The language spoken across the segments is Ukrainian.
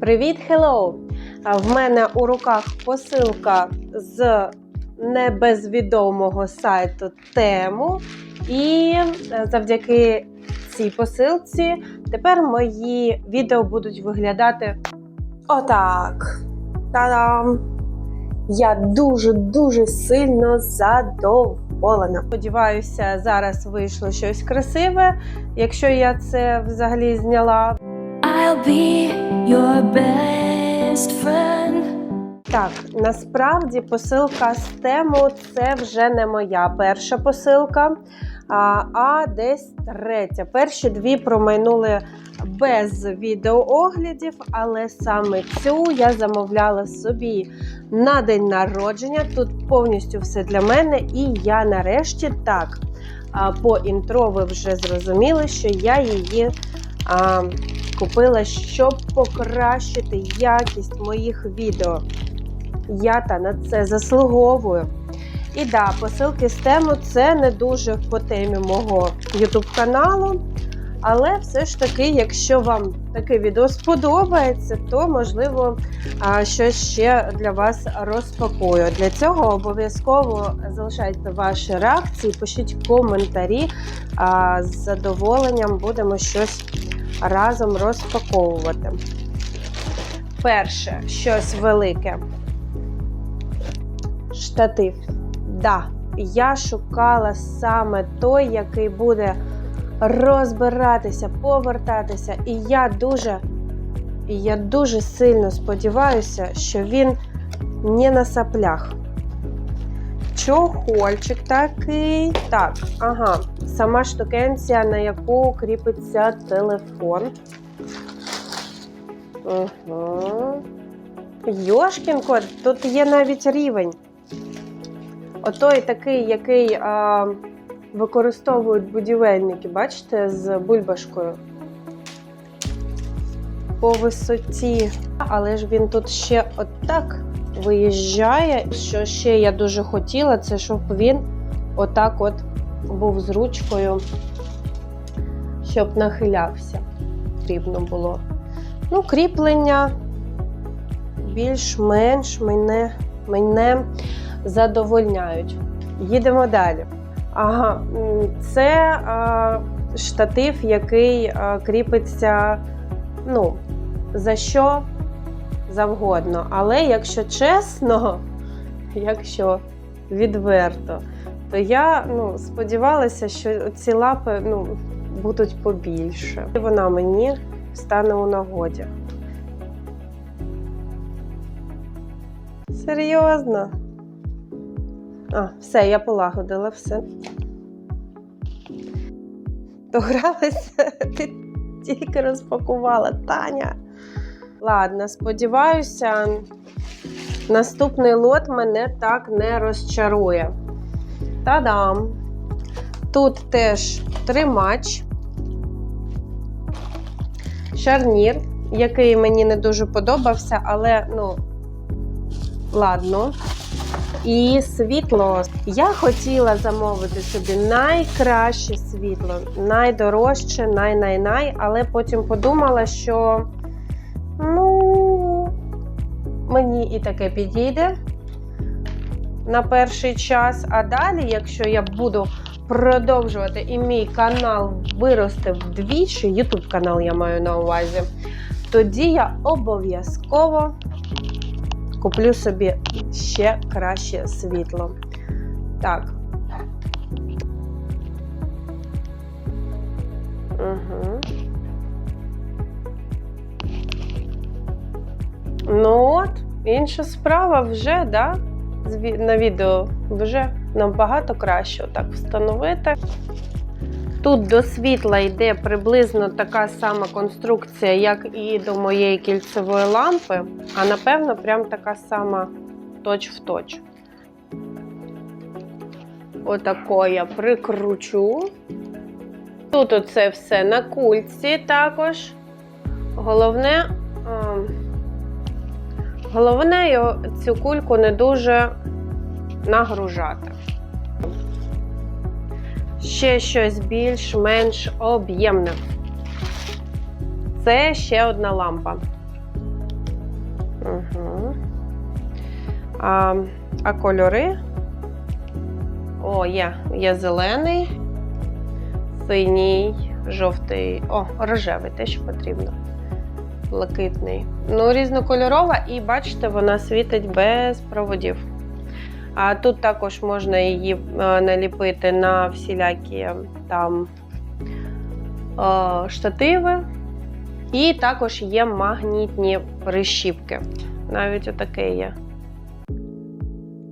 Привіт, hello! В мене у руках посилка з небезвідомого сайту Тему. І е, завдяки цій посилці тепер мої відео будуть виглядати отак. Та-дам! Я дуже-дуже сильно задоволена. Сподіваюся, зараз вийшло щось красиве. Якщо я це взагалі зняла, Так, насправді посилка з тему це вже не моя перша посилка, а, а десь третя. Перші дві промайнули без відеооглядів, але саме цю я замовляла собі на день народження. Тут повністю все для мене, і я нарешті так. По інтро ви вже зрозуміли, що я її а, купила, щоб покращити якість моїх відео. Я та на це заслуговую. І да, посилки з тему це не дуже по темі мого YouTube каналу. Але все ж таки, якщо вам таке відео сподобається, то можливо щось ще для вас розпакую. Для цього обов'язково залишайте ваші реакції, пишіть коментарі. З задоволенням будемо щось разом розпаковувати. Перше, щось велике штатив. Да, я шукала саме той, який буде розбиратися, повертатися. І я дуже, і я дуже сильно сподіваюся, що він не на саплях. Чохольчик такий. Так, ага, сама штукенція, на яку кріпиться телефон. Угу. Йошкін кот, тут є навіть рівень. Отой такий, який а, використовують будівельники, бачите, з бульбашкою. По висоті. Але ж він тут ще отак виїжджає. Що ще я дуже хотіла, це щоб він отак от був з ручкою, щоб нахилявся. Потрібно було. Ну, кріплення більш-менш мене, мене задовольняють. Їдемо далі. Ага, це а, штатив, який а, кріпиться ну, за що завгодно. Але якщо чесно, якщо відверто, то я ну, сподівалася, що ці лапи ну, будуть побільше. І вона мені стане у нагоді. Серйозно? А, все, я полагодила все. Догралася, ти тільки розпакувала, Таня. Ладно, сподіваюся, наступний лот мене так не розчарує. Та-дам! Тут теж тримач, шарнір, який мені не дуже подобався, але, ну, ладно. І світло. Я хотіла замовити собі найкраще світло, найдорожче, най-най-най, але потім подумала, що ну, мені і таке підійде на перший час. А далі, якщо я буду продовжувати і мій канал виросте вдвічі, YouTube канал я маю на увазі, тоді я обов'язково куплю собі ще краще світло. Так. Ну от, інша справа вже, да? На відео вже набагато краще отак встановити. Тут до світла йде приблизно така сама конструкція, як і до моєї кільцевої лампи, а напевно, прям така сама точ в точ. Отако я прикручу. Тут оце все на кульці також. Головне, головне цю кульку не дуже нагружати. Ще щось більш-менш об'ємне. Це ще одна лампа. Угу. А, а кольори? О, є. Є зелений, синій, жовтий, о, рожевий, те, що потрібно. Блакитний. Ну, різнокольорова, і бачите, вона світить без проводів. А тут також можна її е, наліпити на всілякі там е, штативи. І також є магнітні прищіпки. Навіть отаке є.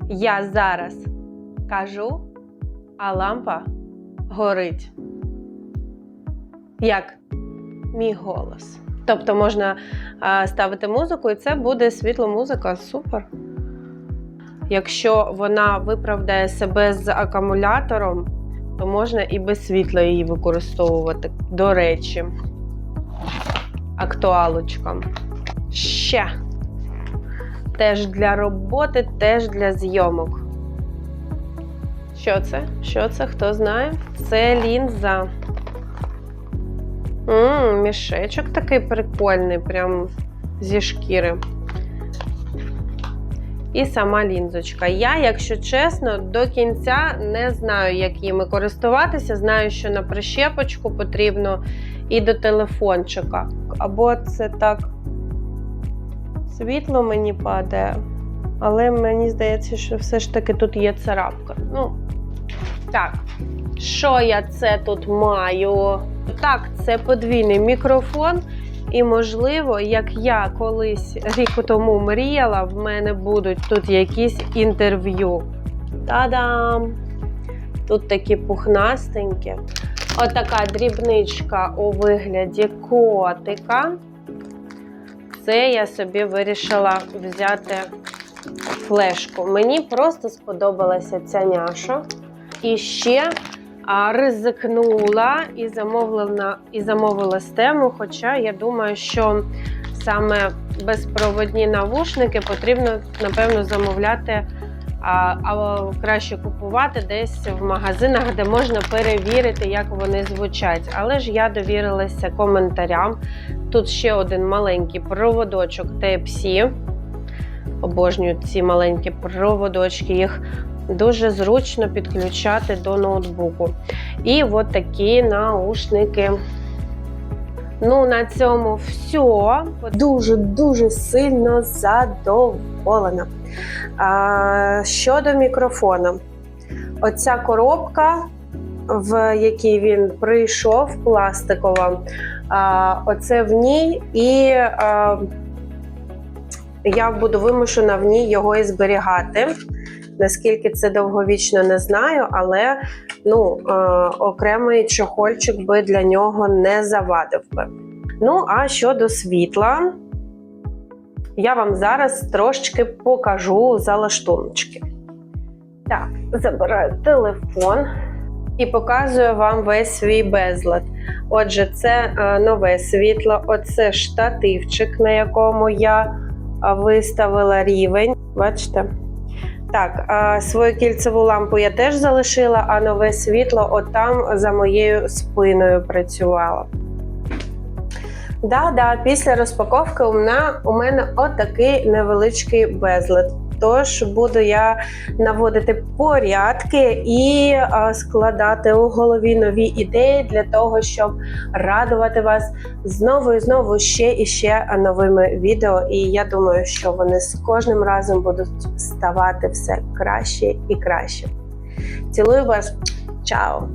Я зараз кажу, а лампа горить. Як мій голос. Тобто можна ставити музику, і це буде світло-музика. Супер. Якщо вона виправдає себе з акумулятором, то можна і без світла її використовувати. До речі, актуалочка. Ще. Теж для роботи, теж для зйомок. Що це? Що це? Хто знає? Це лінза. Ммм, мішечок такий прикольний, прям зі шкіри. І сама лінзочка. Я, якщо чесно, до кінця не знаю, як їми користуватися. Знаю, що на прищепочку потрібно і до телефончика. Або це так світло мені падає, але мені здається, що все ж таки тут є царапка. Ну, так, що я це тут маю? Так, це подвійний мікрофон. І, можливо, як я колись рік тому мріяла, в мене будуть тут якісь інтерв'ю. Та-дам! Тут такі пухнастенькі. Отака дрібничка у вигляді котика. Це я собі вирішила взяти флешку. Мені просто сподобалася ця няша. І ще ризикнула і замовила, і замовила стему. Хоча я думаю, що саме безпроводні навушники потрібно, напевно, замовляти, а, а краще купувати десь в магазинах, де можна перевірити, як вони звучать. Але ж я довірилася коментарям. Тут ще один маленький проводочок Type-C. Обожнюю ці маленькі проводочки. Їх дуже зручно підключати до ноутбуку. І от такі наушники. Ну, на цьому все. Дуже-дуже сильно задоволена. А, щодо мікрофона, оця коробка, в якій він прийшов, пластикова, а, оце в ній, і а, я буду вимушена в ній його і зберігати. Наскільки це довговічно, не знаю, але ну, е, окремий чохольчик би для нього не завадив би. Ну, а щодо світла, я вам зараз трошечки покажу залаштуночки. Так, забираю телефон і показую вам весь свій безлад. Отже, це е, нове світло, оце штативчик, на якому я виставила рівень. Бачите? Так, свою кільцеву лампу я теж залишила, а нове світло отам за моєю спиною працювало. Да-да, після розпаковки у мене, у мене отакий невеличкий безлад. Тож буду я наводити порядки і складати у голові нові ідеї для того, щоб радувати вас знову і знову ще і ще новими відео. І я думаю, що вони з кожним разом будуть ставати все краще і краще. Цілую вас, чао!